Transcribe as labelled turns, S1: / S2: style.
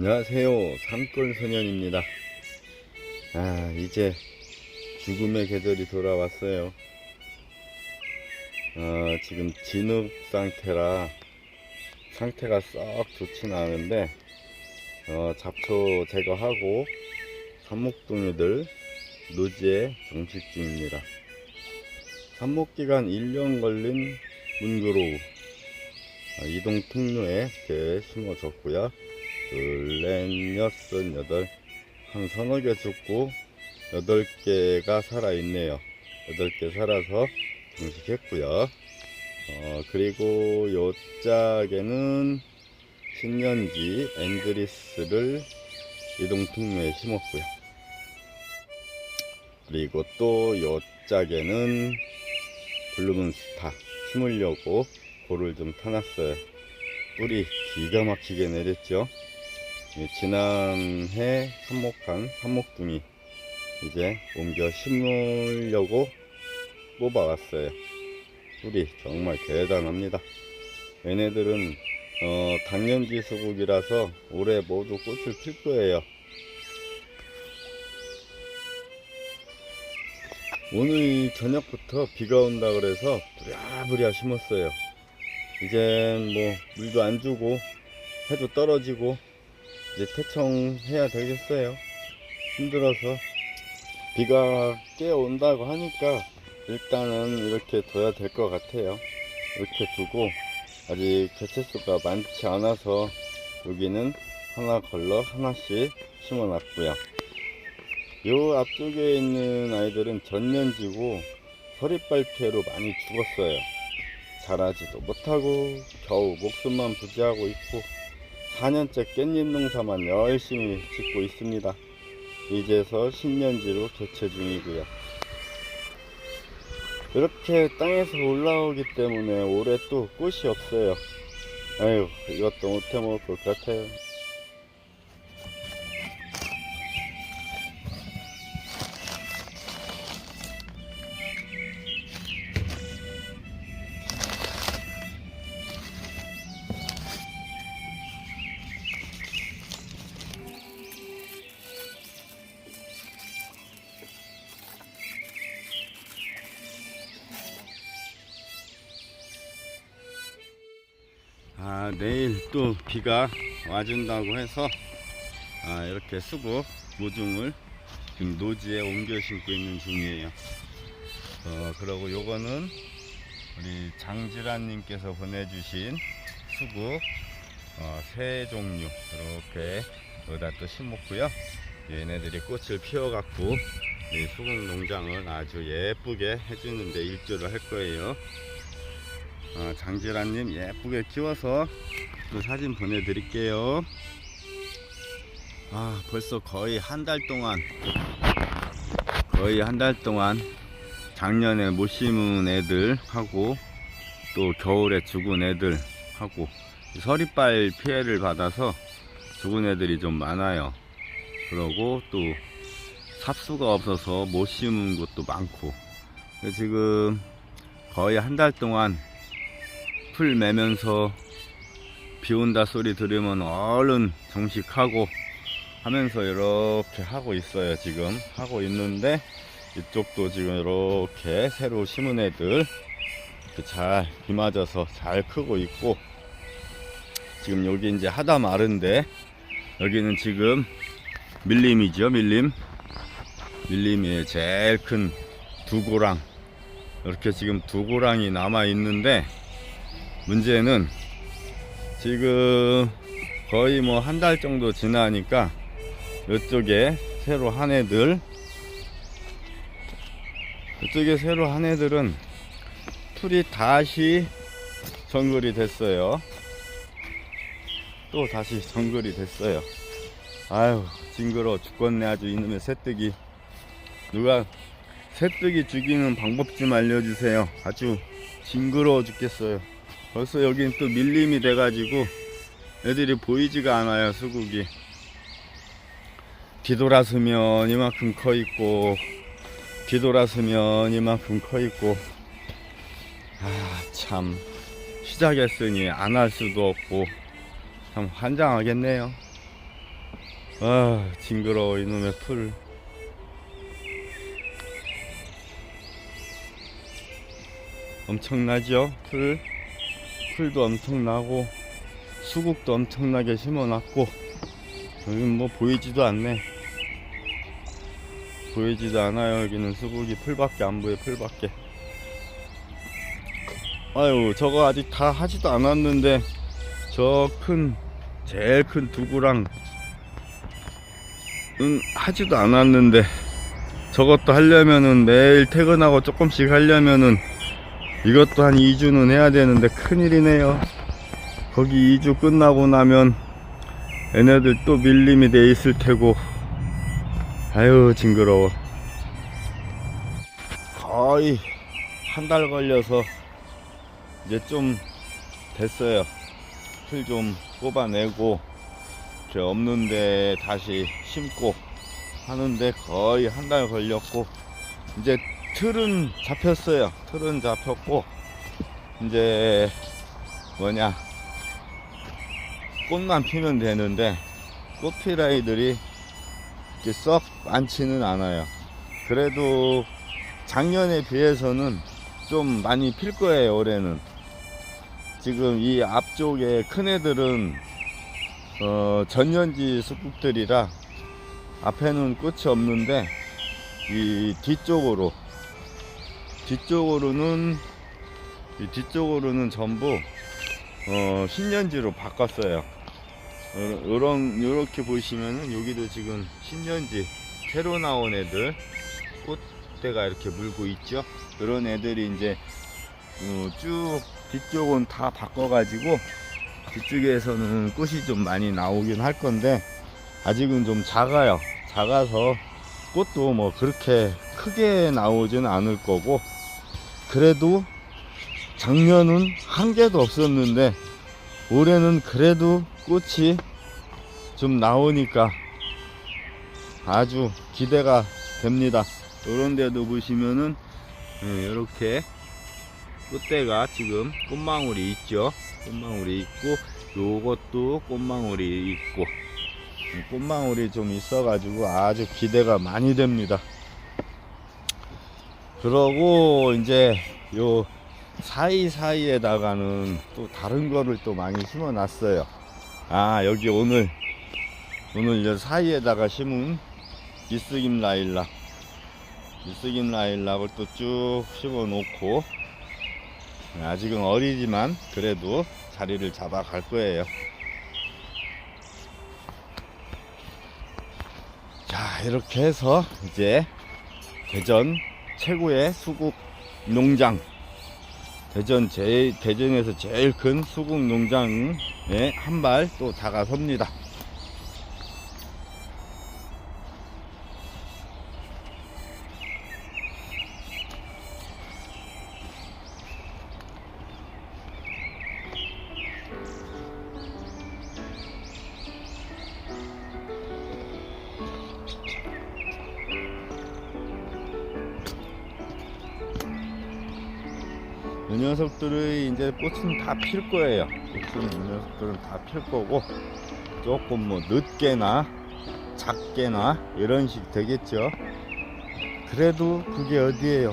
S1: 안녕하세요. 산골소년입니다. 아, 이제 죽음의 계절이 돌아왔어요. 어, 지금 진흙 상태라 상태가 썩 좋진 않은데, 어, 잡초 제거하고 삽목둥이들 노지에 정식 중입니다. 삽목기간 1년 걸린 문그로우 어, 이동 통로에 이렇게 심어줬고요. 둘, 넷, 여섯, 여덟, 한 서너 개 죽고, 여덟 개가 살아있네요. 여덟 개 살아서 장식했고요. 어, 그리고 요 짝에는 신년지 앤드리스를 이동통로에 심었고요. 그리고 또 요 짝에는 블루문스타 심으려고 볼을 좀 타놨어요. 뿌리 기가 막히게 내렸죠. 예, 지난해 삽목한 삽목둥이 이제 옮겨 심으려고 뽑아왔어요. 뿌리 정말 대단합니다. 얘네들은 어, 당년지 수국이라서 올해 모두 꽃을 필 거예요. 오늘 저녁부터 비가 온다 그래서 부랴부랴 심었어요. 이제 뭐 물도 안 주고 해도 떨어지고 이제 퇴청해야 되겠어요. 힘들어서 비가 꽤 온다고 하니까 일단은 이렇게 둬야 될 것 같아요. 이렇게 두고 아직 개체수가 많지 않아서 여기는 하나 걸러 하나씩 심어놨고요. 요 앞쪽에 있는 아이들은 전년지고 서리빨 피해로 많이 죽었어요. 자라지도 못하고 겨우 목숨만 부지하고 있고 4년째 깻잎 농사만 열심히 짓고 있습니다. 이제서 신년지로 교체 중이고요. 이렇게 땅에서 올라오기 때문에 올해 또 꽃이 없어요. 아유, 이것도 못해 먹을 것 같아요. 아, 내일 또 비가 와준다고 해서 아, 이렇게 수국 모종을 지금 노지에 옮겨 심고 있는 중이에요. 어, 그리고 요거는 우리 장질환님께서 보내주신 수국 어, 세 종류 이렇게 여기다 또 심었고요. 얘네들이 꽃을 피워갖고 이 수국 농장을 아주 예쁘게 해주는데 일조를 할 거예요. 어, 장지라님 예쁘게 키워서 또 사진 보내드릴게요. 아 벌써 거의 한 달 동안 거의 한 달 동안 작년에 못 심은 애들 하고 또 겨울에 죽은 애들 하고 서리빨 피해를 받아서 죽은 애들이 좀 많아요. 그러고 또 삽수가 없어서 못 심은 곳도 많고 지금 거의 한 달 동안 풀 매면서 비 온다 소리 들으면 얼른 정식하고 하면서 이렇게 하고 있어요 지금. 하고 있는데 이쪽도 지금 이렇게 새로 심은 애들 잘 비 맞아서 잘 크고 있고 지금 여기 이제 하다 마른데 여기는 지금 밀림이죠 밀림? 밀림이 제일 큰 두고랑 이렇게 지금 두고랑이 남아 있는데 문제는 지금 거의 뭐 한 달 정도 지나니까 이쪽에 새로 한 애들 이쪽에 새로 한 애들은 풀이 다시 정글이 됐어요. 또 다시 정글이 됐어요. 아유 징그러 죽겠네 아주 이놈의 새뜨기. 누가 새뜨기 죽이는 방법 좀 알려주세요. 아주 징그러워 죽겠어요 벌써 여긴 또 밀림이 돼가지고 애들이 보이지가 않아요 수국이. 뒤돌아서면 이만큼 커 있고 뒤돌아서면 이만큼 커 있고. 아 참. 시작했으니 안 할 수도 없고. 참 환장하겠네요. 아 징그러워 이놈의 풀. 엄청나죠 풀 풀도 엄청나고 수국도 엄청나게 심어놨고 여기는 뭐 보이지도 않네. 보이지도 않아요. 여기는 수국이 풀밖에 안 보여 풀밖에. 아유 저거 아직 다 하지도 않았는데 저 큰 제일 큰 두구랑 은 하지도 않았는데 저것도 하려면은 매일 퇴근하고 조금씩 하려면은 이것도 한 2주는 해야 되는데 큰일이네요. 거기 2주 끝나고 나면 얘네들 또 밀림이 돼 있을 테고. 아유 징그러워. 거의 한 달 걸려서 이제 좀 됐어요. 풀 좀 뽑아내고 이렇게 없는데 다시 심고 하는데 거의 한 달 걸렸고 이제 틀은 잡혔어요. 틀은 잡혔고 이제 뭐냐. 꽃만 피면 되는데 꽃필 아이들이 이렇게 썩 많지는 않아요. 그래도 작년에 비해서는 좀 많이 필 거예요 올해는. 지금 이 앞쪽에 큰 애들은 어, 전년지 숲국들이라 앞에는 꽃이 없는데 이 뒤쪽으로 뒤쪽으로는 이 뒤쪽으로는 전부 어, 신년지로 바꿨어요. 어, 요런 요렇게 보시면은 여기도 지금 신년지 새로 나온 애들 꽃대가 이렇게 물고 있죠. 그런 애들이 이제 어, 쭉 뒤쪽은 다 바꿔 가지고 뒤쪽에서는 꽃이 좀 많이 나오긴 할 건데 아직은 좀 작아요. 작아서 꽃도 뭐 그렇게 크게 나오진 않을 거고 그래도 작년은 한 개도 없었는데 올해는 그래도 꽃이 좀 나오니까 아주 기대가 됩니다. 이런 데도 보시면은 이렇게 꽃대가 지금 꽃망울이 있죠. 꽃망울이 있고 요것도 꽃망울이 있고 꽃망울이 좀 있어 가지고 아주 기대가 많이 됩니다. 그러고 이제 요 사이사이에다가는 또 다른 거를 또 많이 심어 놨어요. 아, 여기 오늘, 오늘 이 사이에다가 심은 이스김 라일락. 이스김 라일락을 또 쭉 심어 놓고, 아직은 어리지만 그래도 자리를 잡아 갈 거예요. 자, 이렇게 해서 이제 대전 최고의 수국 농장 대전 제 대전에서 제일 큰 수국 농장에 한 발 또 다가섭니다. 이 녀석들의 이제 꽃은 다 필 거예요. 꽃은 이 녀석들은 다 필 거고 조금 뭐 늦게나 작게나 이런 식 되겠죠. 그래도 그게 어디예요?